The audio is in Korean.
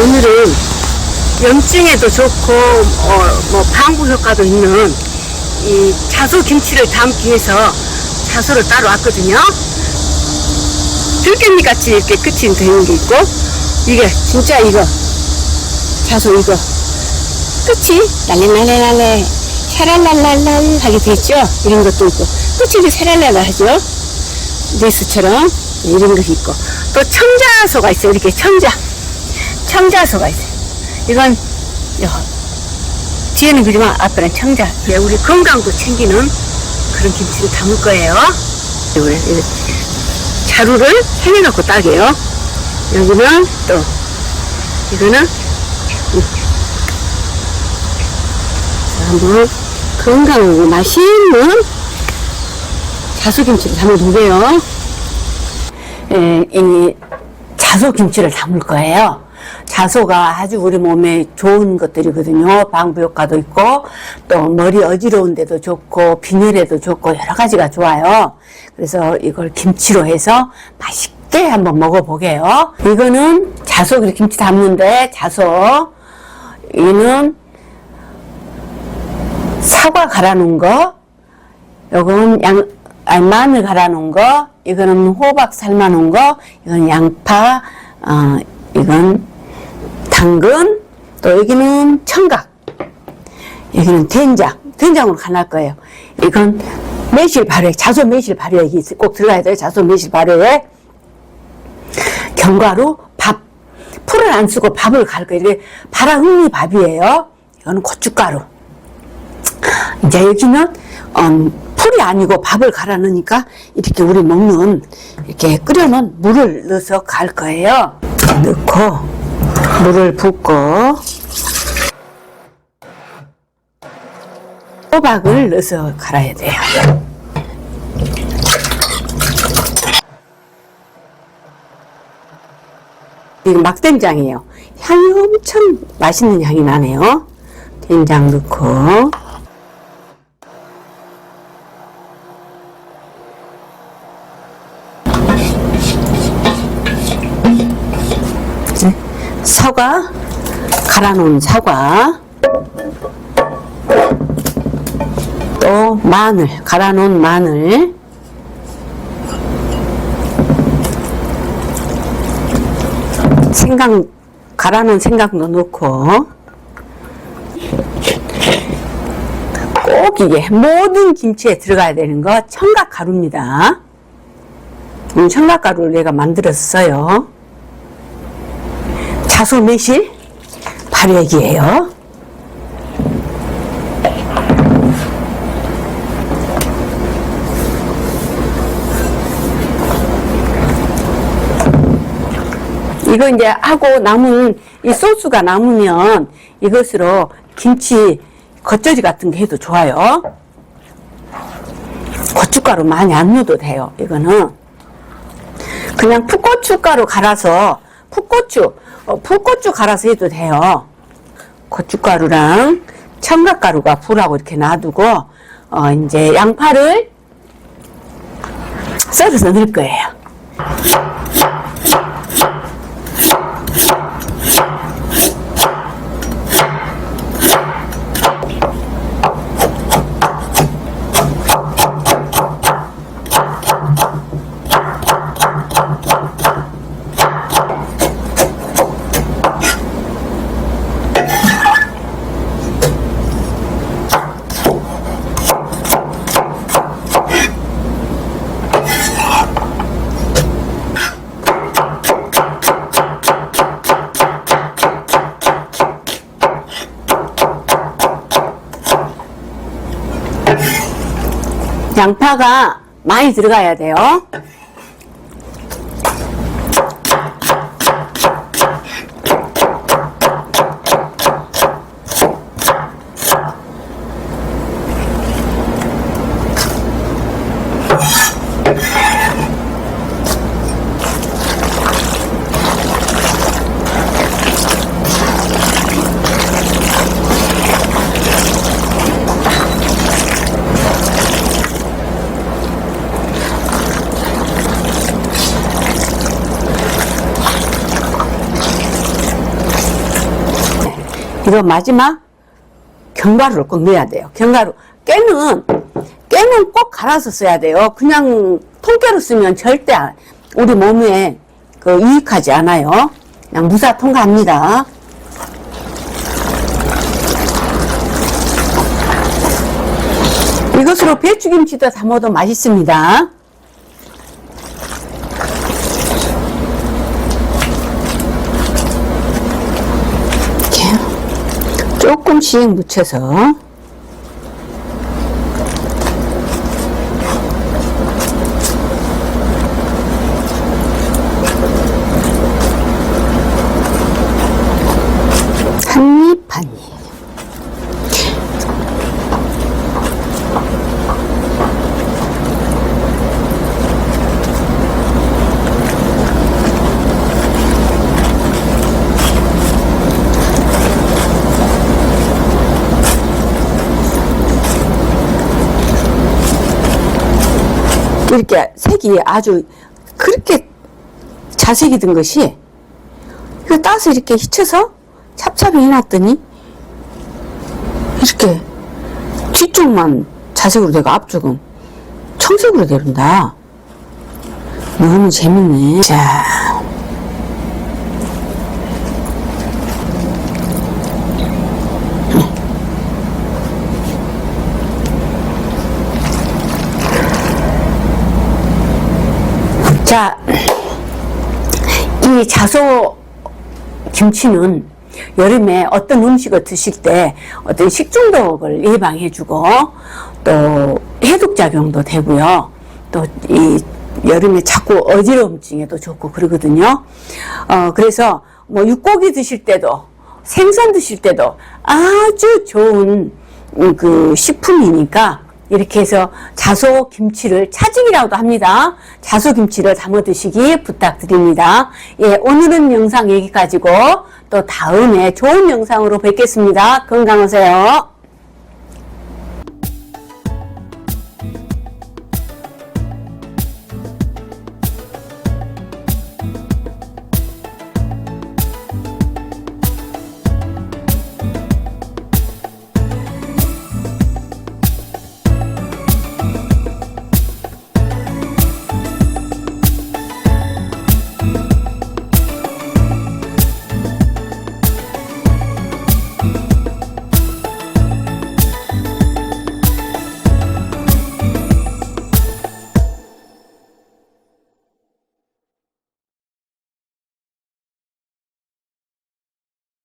오늘은 염증에도 좋고 어, 뭐 방부 효과도 있는 이 자소 김치를 담기 위해서 자소를 따로 왔거든요. 들깻잎 같이 이렇게 끝이 되는 게 있고 이게 진짜 이거 자소 이거 끝이 날래날래날래 샤랄랄랄랄 하게 돼 있죠. 이런 것도 있고 끝이 이렇게 샤랄랄랄 하죠. 레스처럼 이런 것이 있고 또 청자소가 있어요. 이렇게 청자 청자소가 있어요. 이건 요, 뒤에는 그지만 앞에는 청자. 예, 우리 건강도 챙기는 그런 김치를 담을 거예요. 이걸 이렇게 자루를 해내갖고 따게요. 여기는 또 이거는 한번 건강하고 맛있는 자수김치를 담을 보게요. 예, 이 자소김치를 담을 거예요. 자소가 아주 우리 몸에 좋은 것들이거든요. 방부 효과도 있고, 또 머리 어지러운 데도 좋고, 빈혈에도 좋고, 여러 가지가 좋아요. 그래서 이걸 김치로 해서 맛있게 한번 먹어보게요. 이거는 자소, 김치 담는데, 자소. 이는 사과 갈아 놓은 거, 요건 양, 아니, 마늘 갈아 놓은 거, 이거는 호박 삶아 놓은 거, 이건 양파, 어, 이건 당근, 또 여기는 청각, 여기는 된장, 된장으로 간할 거예요. 이건 매실 발효, 자소 매실 발효액이 있- 꼭 들어가야 돼요. 자소 매실 발효액. 견과류, 밥. 풀을 안 쓰고 밥을 갈 거예요. 이게 바라흥리 밥이에요. 이거는 고춧가루. 이제 여기는 음, 풀이 아니고 밥을 갈아 넣으니까 이렇게 우리 먹는 이렇게 끓여놓은 물을 넣어서 갈 거예요. 넣고 물을 붓고 호박을 넣어서 갈아야 돼요. 이거 막된장이에요. 향이 엄청 맛있는 향이 나네요. 된장 넣고 사과 갈아 놓은 사과 또 마늘 갈아 놓은 마늘 생강 갈아 놓은 생강도 넣고 꼭 이게 모든 김치에 들어가야 되는 거 청각 가루입니다. 음, 청각 가루를 내가 만들었어요. 자소 매실 발효액이에요. 이거 이제 하고 남은 이 소스가 남으면 이것으로 김치 겉절이 같은 게 해도 좋아요. 고춧가루 많이 안 넣어도 돼요. 이거는 그냥 풋고춧가루 갈아서 풋고추 어, 풋고추 갈아서 해도 돼요. 고춧가루랑 청각가루가 불하고 이렇게 놔두고 어, 이제 양파를 썰어서 넣을 거예요. 양파가 많이 들어가야 돼요. 이거 마지막 견과류를 꼭 넣어야 돼요. 견과류. 깨는, 깨는 꼭 갈아서 써야 돼요. 그냥 통깨로 쓰면 절대 안- 우리 몸에 그 유익하지 않아요. 그냥 무사 통과합니다. 이것으로 배추김치도 담아도 맛있습니다. 이렇게 조금씩 묻혀서 한입 한입 이렇게 색이 아주 그렇게 자색이 든 것이 이거 따서 이렇게 hit쳐서 찹찹이 해놨더니 이렇게 뒤쪽만 자색으로 되고 앞쪽은 청색으로 되는다. 너무 재밌네. 자. 자, 이 자소 김치는 여름에 어떤 음식을 드실 때 어떤 식중독을 예방해주고 또 해독작용도 되고요. 또 이 여름에 자꾸 어지러움증에도 좋고 그러거든요. 어, 그래서 뭐 육고기 드실 때도 생선 드실 때도 아주 좋은 음, 그 식품이니까 이렇게 해서 자소 김치를 차징이라고도 합니다. 자소 김치를 담아 드시기 부탁드립니다. 예, 오늘은 영상 여기까지고 또 다음에 좋은 영상으로 뵙겠습니다. 건강하세요.